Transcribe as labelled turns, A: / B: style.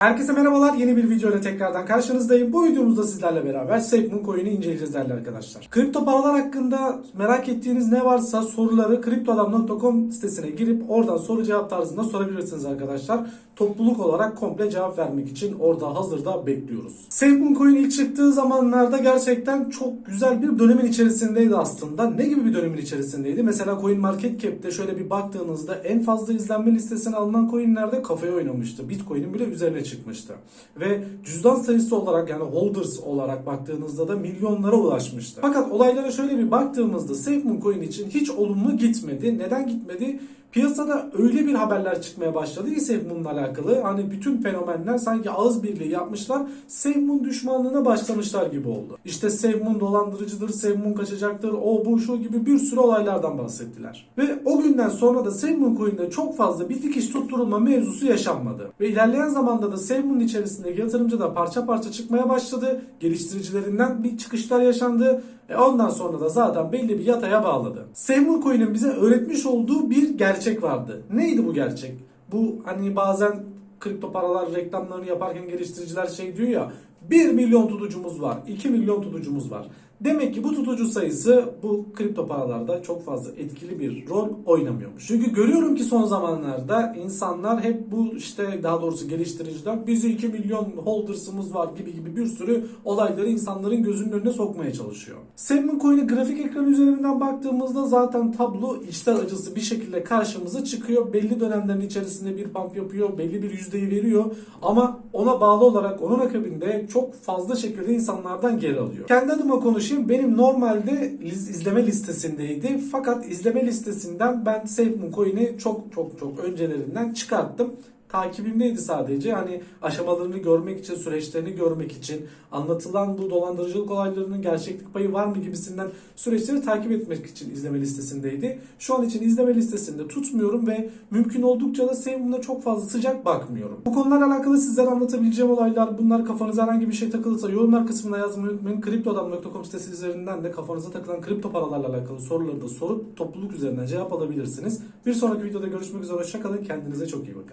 A: Herkese merhabalar. Yeni bir video ile tekrardan karşınızdayım. Bu videomuzda sizlerle beraber SafeMoon coin'i inceleyeceğiz değerli arkadaşlar. Kripto paralar hakkında merak ettiğiniz ne varsa soruları kriptoadam.com sitesine girip oradan soru cevap tarzında sorabilirsiniz arkadaşlar. Topluluk olarak komple cevap vermek için orada hazırda bekliyoruz. SafeMoon coin ilk çıktığı zamanlarda gerçekten çok güzel bir dönemin içerisindeydi aslında. Ne gibi bir dönemin içerisindeydi? Mesela CoinMarketCap'te şöyle bir baktığınızda en fazla izlenme listesine alınan coinlerde kafaya oynamıştı. Bitcoin'in bile üzerine çıkmıştı. Ve cüzdan sayısı olarak yani holders olarak baktığınızda da milyonlara ulaşmıştı. Fakat olaylara şöyle bir baktığımızda SafeMoon coin için hiç olumlu gitmedi. Neden gitmedi? Piyasada öyle bir haberler çıkmaya başladı ki SafeMoon'la alakalı. Hani bütün fenomenler sanki ağız birliği yapmışlar. SafeMoon düşmanlığına başlamışlar gibi oldu. İşte SafeMoon dolandırıcıdır, SafeMoon kaçacaktır, o bu şu gibi bir sürü olaylardan bahsettiler. Ve o günden sonra da SafeMoon coin'de çok fazla bir dikiş tutturulma mevzusu yaşanmadı. Ve ilerleyen zamanda da SafeMoon içerisindeki yatırımcı da parça parça çıkmaya başladı. Geliştiricilerinden bir çıkışlar yaşandı. E ondan sonra da zaten belli bir yataya bağladı. SafeMoon coin'in bize öğretmiş olduğu bir gerçek vardı. Neydi bu gerçek? Bu hani bazen kripto paralar reklamlarını yaparken geliştiriciler şey diyor ya 1 milyon tutucumuz var, 2 milyon tutucumuz var. Demek ki bu tutucu sayısı bu kripto paralarda çok fazla etkili bir rol oynamıyormuş. Çünkü görüyorum ki son zamanlarda insanlar hep bu işte daha doğrusu geliştiriciler bizi 2 milyon holders'ımız var gibi gibi bir sürü olayları insanların gözünün önüne sokmaya çalışıyor. Seven Coin'e grafik ekranı üzerinden baktığımızda zaten tablo içler acısı bir şekilde karşımıza çıkıyor. Belli dönemlerin içerisinde bir pump yapıyor, belli bir yüzdeyi veriyor ama ona bağlı olarak onun akabinde çok fazla şekilde insanlardan geri alıyor. Kendi adıma konuşayım. Benim normalde izleme listesindeydi. Fakat izleme listesinden ben SafeMoon Coin'i çok çok çok öncelerinden çıkarttım. Takibimdeydi sadece. Hani aşamalarını görmek için, süreçlerini görmek için, anlatılan bu dolandırıcılık olaylarının gerçeklik payı var mı gibisinden süreçleri takip etmek için izleme listesindeydi. Şu an için izleme listesinde tutmuyorum ve mümkün oldukça da SafeMoon'a çok fazla sıcak bakmıyorum. Bu konularla alakalı sizlere anlatabileceğim olaylar bunlar kafanıza herhangi bir şey takılırsa yorumlar kısmına yazmayı unutmayın. Kriptoadam.com sitesi üzerinden de kafanıza takılan kripto paralarla alakalı soruları da sorup topluluk üzerinden cevap alabilirsiniz. Bir sonraki videoda görüşmek üzere. Hoşçakalın. Kendinize çok iyi bakın.